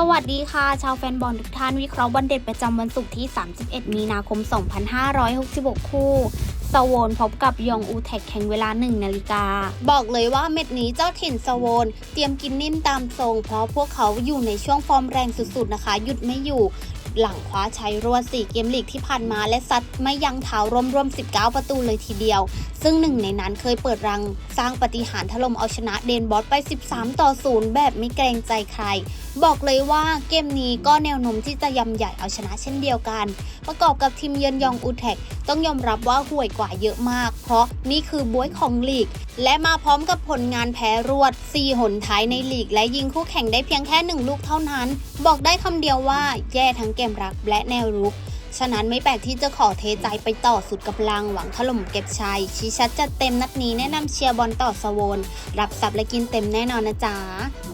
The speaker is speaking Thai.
สวัสดีค่ะ ชาวแฟนบอลทุกท่านวิเคราะห์วันเด็ดประจำวันศุกร์ที่ 31 มีนาคม 2566 คู่สโวนพบกับยองอูแท็กแข่งเวลา 1 นาฬิกา บอกเลยว่าเม็ดนี้เจ้าถิ่นสโวน เตรียมกินนิ่มตามทรง เพราะพวกเขาอยู่ในช่วงฟอร์มแรงสุดๆนะคะ หยุดไม่อยู่หลังคว้าชัยรวด4เกมลีกที่ผ่านมาและซัดไม่ยั้งเท้ารวมรวม 19 ประตูเลยทีเดียว ซึ่งหนึ่งในนั้นเคยเปิดรังสร้างปาฏิหารย์ถล่มเอาชนะเดนบอสไป 13 ต่อ 0 แบบไม่เกรงใจใคร บอกเลยว่าเกมนี้ก็แนวโน้มที่จะยำใหญ่เอาชนะเช่นเดียวกัน ประกอบกับทีมเยือนยองอูแท็กต้องยอมรับว่าห่วยกว่าเยอะมาก เพราะนี่คือบวยของลีก และมาพร้อมกับผลงานแพ้รวด 4 หนท้ายในลีก และยิงคู่แข่งได้เพียงแค่ 1 ลูกเท่านั้น บอกได้คำเดียวว่าแย่ทั้งเกมรับและแนวรุกฉะนั้นไม่แปลกที่จะขอเทใจไปต่อสุดกำลังหวังถล่มเก็บชัย ชี้ชัดจัดเต็มนัดนี้แนะนำเชียร์บอลต่อสโวน รับซับและกินเต็มแน่นอนนะจ๊ะ